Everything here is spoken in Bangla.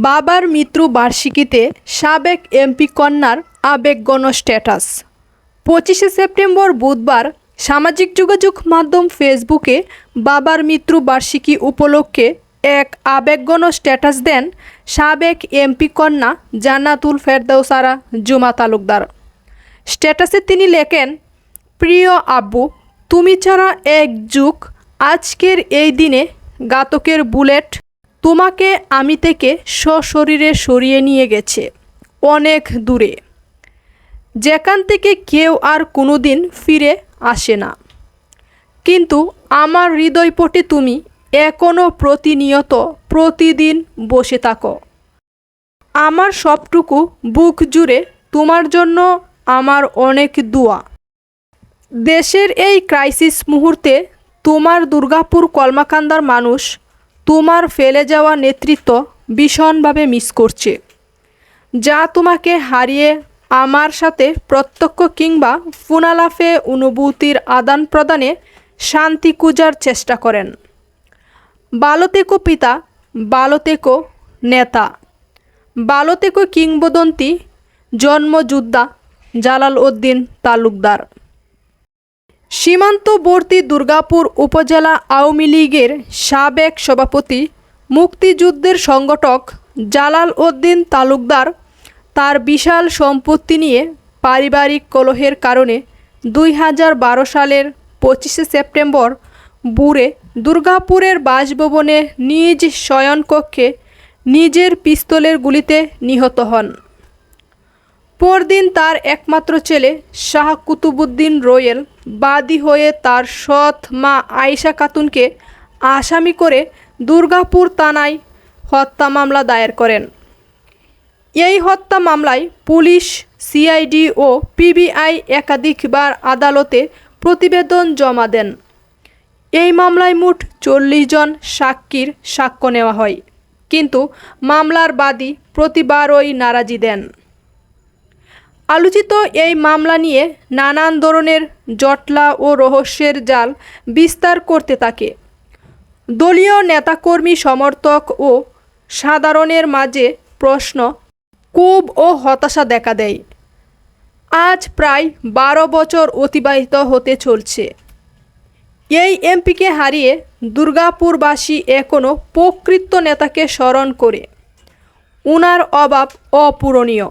বাবার মৃত্যু বার্ষিকীতে সাবেক এমপি কন্যার আবেগগণ স্ট্যাটাস। পঁচিশে সেপ্টেম্বর বুধবার সামাজিক যোগাযোগ মাধ্যম ফেসবুকে বাবার মৃত্যু বার্ষিকী উপলক্ষে এক আবেগগণ স্ট্যাটাস দেন সাবেক এমপি কন্যা জান্নাতুল ফেরদৌসারা জুমা তালুকদার। স্ট্যাটাসে তিনি লেখেন, প্রিয় আব্বু, তুমি ছাড়া এক যুগ আজকের এই দিনে গাতকের বুলেট তোমাকে আমি থেকে সশরীরে সরিয়ে নিয়ে গেছে, অনেক দূরে। যেখান থেকে কেউ আর কোনোদিন ফিরে আসে না। কিন্তু আমার হৃদয়পটে তুমি এখনও প্রতিনিয়ত প্রতিদিন বসে থাকো। আমার সবটুকু বুক জুড়ে তোমার জন্য আমার অনেক দোয়া। দেশের এই ক্রাইসিস মুহূর্তে তোমার দুর্গাপুর কলমাকান্দার মানুষ তোমার ফেলে যাওয়া নেতৃত্ব ভীষণভাবে মিস করছে। যা তোমাকে হারিয়ে আমার সাথে প্রত্যক্ষ কিংবা ফুনালাফে অনুভূতির আদান প্রদানে শান্তি খুঁজার চেষ্টা করেন। বালতেকো পিতা, বালতেকো নেতা, বালতেকো কিংবদন্তি, জন্মযোদ্ধা জালাল উদ্দিন তালুকদার। সীমান্তবর্তী দুর্গাপুর উপজেলা আওয়ামী লীগের সাবেক সভাপতি, মুক্তিযুদ্ধের সংগঠক জালাল উদ্দিন তালুকদার তার বিশাল সম্পত্তি নিয়ে পারিবারিক কলহের কারণে দুই হাজার বারো সালের পঁচিশে সেপ্টেম্বর বুড়ে দুর্গাপুরের বাসভবনে নিজ শয়নকক্ষে নিজের পিস্তলের গুলিতে নিহত হন। পরদিন তার একমাত্র ছেলে শাহ কুতুবুদ্দিন রোয়েল বাদী হয়ে তার সৎ মা আয়েশা খাতুনকে আসামি করে দুর্গাপুর থানায় হত্যা মামলা দায়ের করেন। এই হত্যা মামলায় পুলিশ, সিআইডি ও পিবিআই একাধিকবার আদালতে প্রতিবেদন জমা দেন। এই মামলায় মোট চল্লিশ জন সাক্ষীর সাক্ষ্য নেওয়া হয়। কিন্তু মামলার বাদী প্রতিবারই নারাজি দেন। আলোচিত এই মামলা নিয়ে নানান ধরনের জটলা ও রহস্যের জাল বিস্তার করতে থাকে। দলীয় নেতাকর্মী সমর্থক ও সাধারণের মাঝে প্রশ্ন, ক্ষোভ ও হতাশা দেখা দেয়। আজ প্রায় বারো বছর অতিবাহিত হতে চলছে। এই এমপিকে হারিয়ে দুর্গাপুরবাসী এখনও প্রকৃত নেতাকে স্মরণ করে। উনার অভাব অপূরণীয়।